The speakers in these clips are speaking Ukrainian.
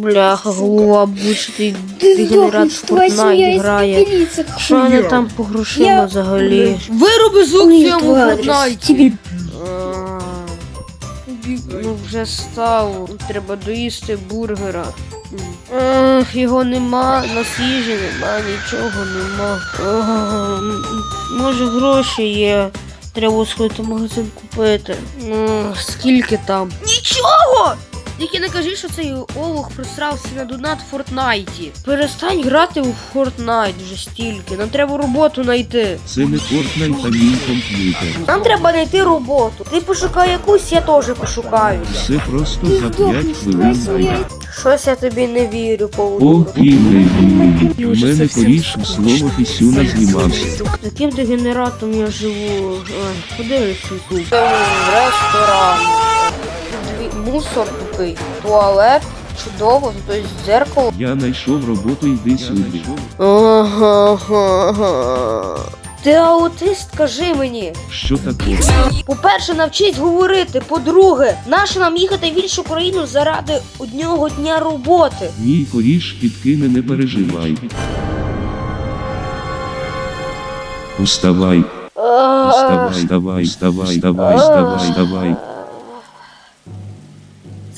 Бляха, голова бучити дегенерат в Fortnite грає. Що вони там по грошима взагалі? Вироби звук цьому. Фортнайті. Ну вже став. Треба доїсти бургера. Ех, його нема, на їжі нема, нічого нема. Може гроші є. Треба сходити в магазин купити. Ну, скільки там? Нічого! Тільки не кажи, що цей олух просрався на донат в Фортнайті. Перестань грати у Фортнайт вже стільки. Нам треба роботу знайти. Це не Fortnite, а мій комп'ютер. Нам треба знайти роботу. Ти пошукай якусь, я теж пошукаю. Все просто за 5 хвилин. Щось я тобі не вірю, О, Павло. кінь, у мене коріш слово Фісюна знімався. Таким дегенератом я живу. Ой, Подивись тут. Ресторан. Мусор такий. Туалет. Чудово, тут є дзеркало. Я знайшов роботу, йди сюди. Ага. ага. Ти аутист, кажи мені. Що таке? По-перше, навчись говорити. По-друге, нащо нам їхати в іншу країну заради одного дня роботи? Мій коріш підкине, не переживай. Уставай, А, вставай, вставай, вставай, вставай, вставай, вставай.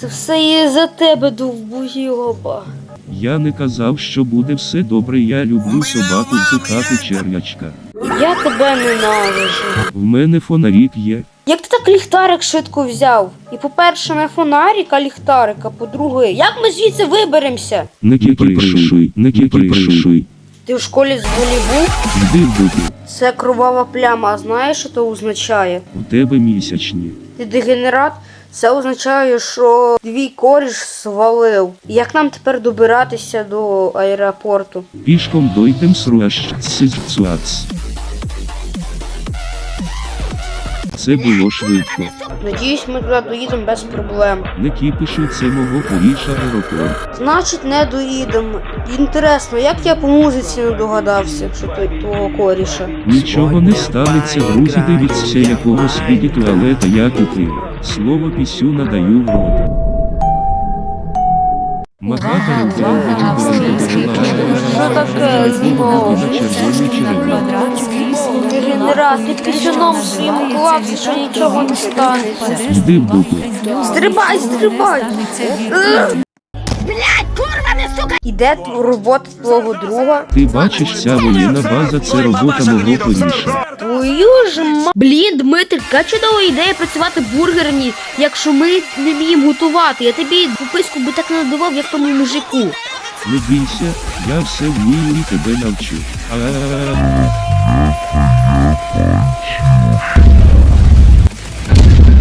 Це все є за тебе, довбойоба. Я не казав, що буде все добре. Я люблю собаку втикати черв'ячка. Я тебе ненавижу. В мене фонарік є. Як ти так ліхтарик швидко взяв? І по-перше, не фонарик, а ліхтарик, а по-друге, як ми звідси виберемося? Не кіпришуй, не кіпришуй. Ти в школі з був? Йди в дупу. Це кровава пляма, а знаєш, що це означає? У тебе місячні. Ти дегенерат? Це означає, що твій коріш свалив. Як нам тепер добиратися до аеропорту? Пішком дойдем сруащ. Це було швидко. Надіюсь, ми туди доїдемо без проблем. Не кіпиши, це мого поріша аеропорт. Значить, не доїдемо. Інтересно, як я по музиці не догадався, що той твого коріша. Нічого не станеться, друзі, дивіться якогось віді туалета я купив. Слово пісю надаю в рот. Магатори Що таке? Дегенерат, ти пісюном своїм клавці, що нічого не станеться. Йди в дупу. Стрибай, стрибай! Іде робота твого друга. Ти бачиш, ця воєнна база це робота мого поріша. Твою ж ма... Блін, Дмитрик, яка чудова ідея працювати в бургерні, якщо ми не вміємо готувати. Я тобі пописку би так не надавав, як тому мужику. Не бійся, я все вмію і тебе навчу. А-а-а.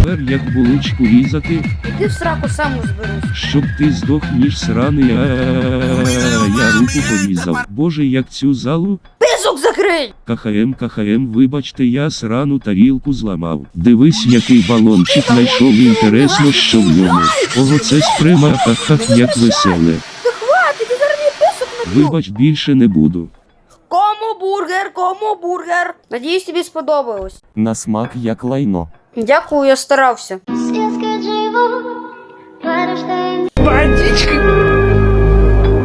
Тепер як булочку різати, Іди в сраку сам розберусь. щоб ти здох ніж сраний. А-а-а. Я руку порізав. Боже, як цю залу. Писок закрий! КХМ, КХМ, вибачте, я срану тарілку зламав. Дивись, який балончик знайшов інтересно, що в ньому. Ого, це сприма, ха-ха, як веселе. Хватить, ти зараз мені писок наб'ю. Вибач, більше не буду. Бургер, кому бургер? Надіюсь, тобі сподобалось. На смак як лайно. Дякую, я старався. Водичка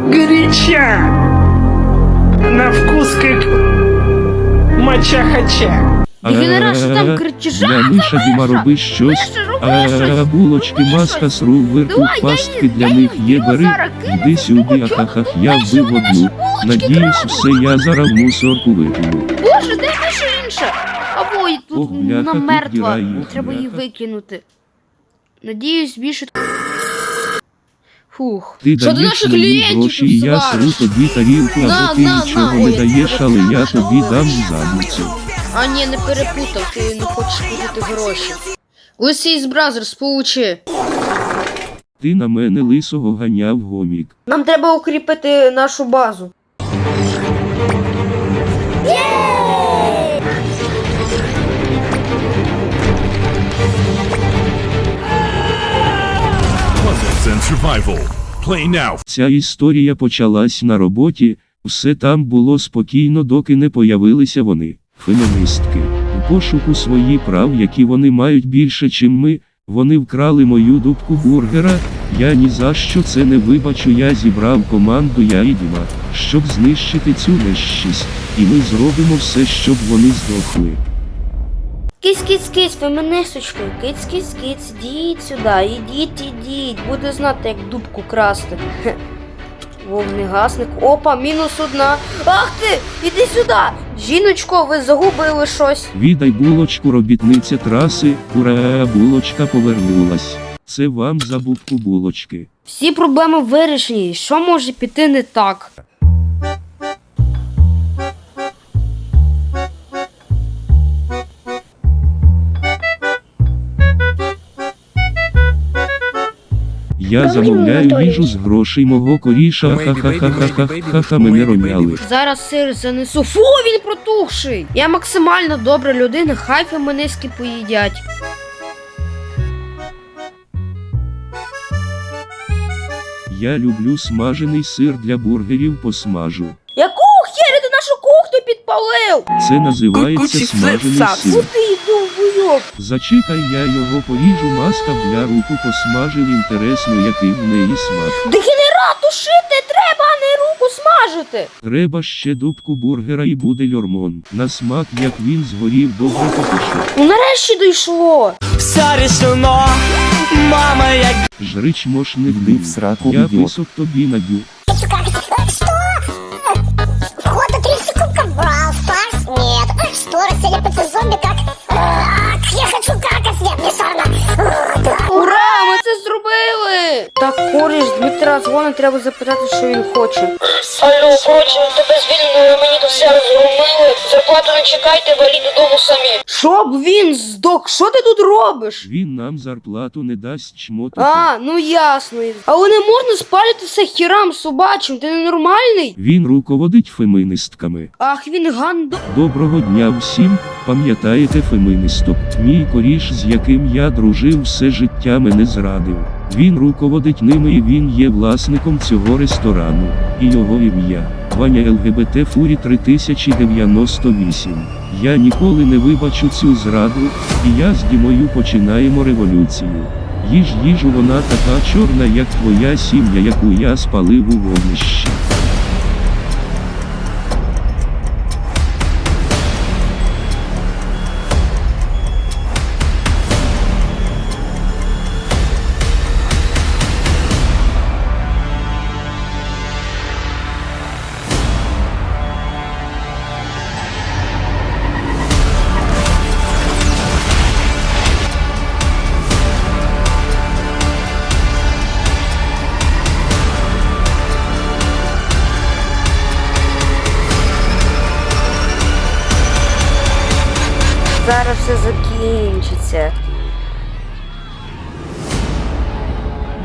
горяча, на вкус как моча-хача. Дегенерат, що там А-а-а. кричиш? Діма роби щось. А булочки, маска, сру, вверху, пастки для них є, бери. Йди сюди, ахахах, я вбив одну. Надіюсь, все, я зараз мусорку викину. Боже, де наша інша? Або тут вона мертва. Треба її викинути. Надіюсь, більше. Фух. Ти Що ти даєш наших мені клієнтів гроші, і я сру тобі тарілку, або ти нічого не даєш, але я тобі дам задницю. А ні, не перепутав, ти не хочеш платити гроші. Лисий з Бразерс, получи. Ти на мене лисого ганяв гомік. Нам треба укріпити нашу базу. Puzzles and survival. Play now. Ця історія почалась на роботі, все там було спокійно, доки не появилися вони, феміністки. У пошуку свої прав, які вони мають більше, чим ми, Вони вкрали мою дубку бургера. Я ні за що це не вибачу. Я зібрав команду я і Діма, щоб знищити цю нещість. І ми зробимо все, щоб вони здохли. Киць, киць, киць, фемінисточки, киць, киць, киць, ідіть сюди, ідіть, ідіть, буде знати, як дубку красти. Вогнегасник. Опа, мінус одна. Ах ти! Іди сюди! Жіночко, ви загубили щось. Відай булочку робітниця траси, ура, булочка повернулась. Це вам за бубку булочки. Всі проблеми вирішені. Що може піти не так? Я замовляю їжу з грошей мого коріша, ха-ха-ха-ха-ха-ха, мене роняли. Зараз сир занесу. Фу, він протухший. Я максимально добра людина, хай феминистки поїдять. Я люблю смажений сир для бургерів посмажу. Підпалив? Це називається смажений сир. Куди йду, буйок? Зачекай, я його поріжу, маска бля руку посмажив, інтересно, який в неї смак. Дегенерат тушити треба, а не руку смажити. Треба ще дубку бургера і буде льормон. На смак, як він згорів, добре попишу. Ну нарешті дійшло. Все решено, мама, я Жрич мош не вдив, сраку, я ідіот. писок тобі наб'ю. Так, коріш Дмитра дзвонить, треба запитати, що він хоче. Алло, коротше, тебе звільнили, мені тут все розгромили. Зарплату не чекайте, валіть додому самі. Щоб він здох, що ти тут робиш? Він нам зарплату не дасть чмотати. А, ну ясно. Але не можна спалити все хірам собачим, ти ненормальний? Він руководить феминистками. Ах, він гандо. Доброго дня всім. Пам'ятаєте феминисток? Мій коріш, з яким я дружив все життя мене зрадив. Він руководить ними і він є власником цього ресторану. І його ім'я Ваня ЛГБТ Фурі 3098. Я ніколи не вибачу цю зраду, і я з Дімою починаємо революцію. Їж їжу вона така чорна, як твоя сім'я, яку я спалив у вогнищі. Зараз все закінчиться.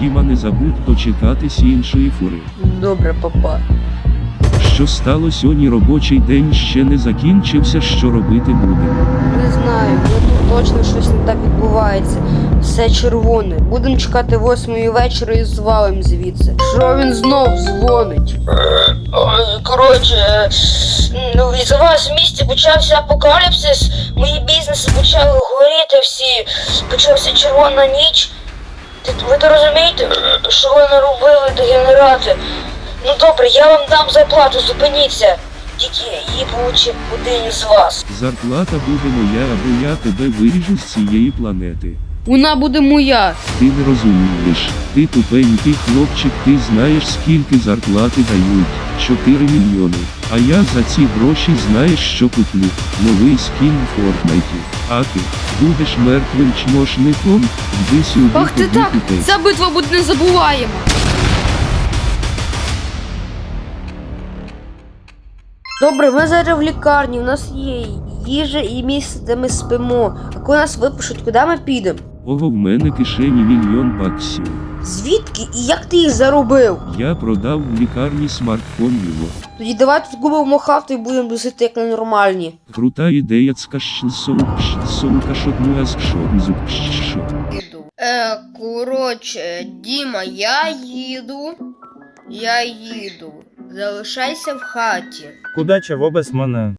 Діма, не забудь дочекатись іншої фури. Добре, папа. Що стало сьогодні робочий день ще не закінчився, що робити будемо. Не знаю, ну тут точно щось не так відбувається. Все червоне. Будемо чекати восьмої вечора і звалим звідси. Що він знов дзвонить? Ой, коротше, ну із вас в місті почався апокаліпсис, почали горіти всі, почався червона ніч. Ви то розумієте, що ви наробили дегенерати? Ну добре, я вам дам зарплату, зупиніться. Тільки її получить один із вас. Зарплата буде моя, або я тебе виріжу з цієї планети. Вона буде моя. Ти не розумієш. Ти тупенький хлопчик, ти знаєш скільки зарплати дають. 4 мільйони. А я за ці гроші знаєш, що куплю. Новий скін в Фортнайті. А ти будеш мертвим чмошником? Йди сюди, Ах ти так! купець. Ця битва буде незабуваєма. Добре, ми зараз в лікарні, у нас є їжа і місце, де ми спимо. А коли нас випишуть, куди ми підемо? Ого, в мене кишені мільйон баксів. Звідки і як ти їх заробив? Я продав в лікарні смартфон його. Тоді давай тут губимо хавту і будемо досити як ненормальні. Крута ідея цкашсоукашсоука шотмуаскшо. Е, коротше, Діма, я їду. Я їду. Залишайся в хаті. Куда чого без мене?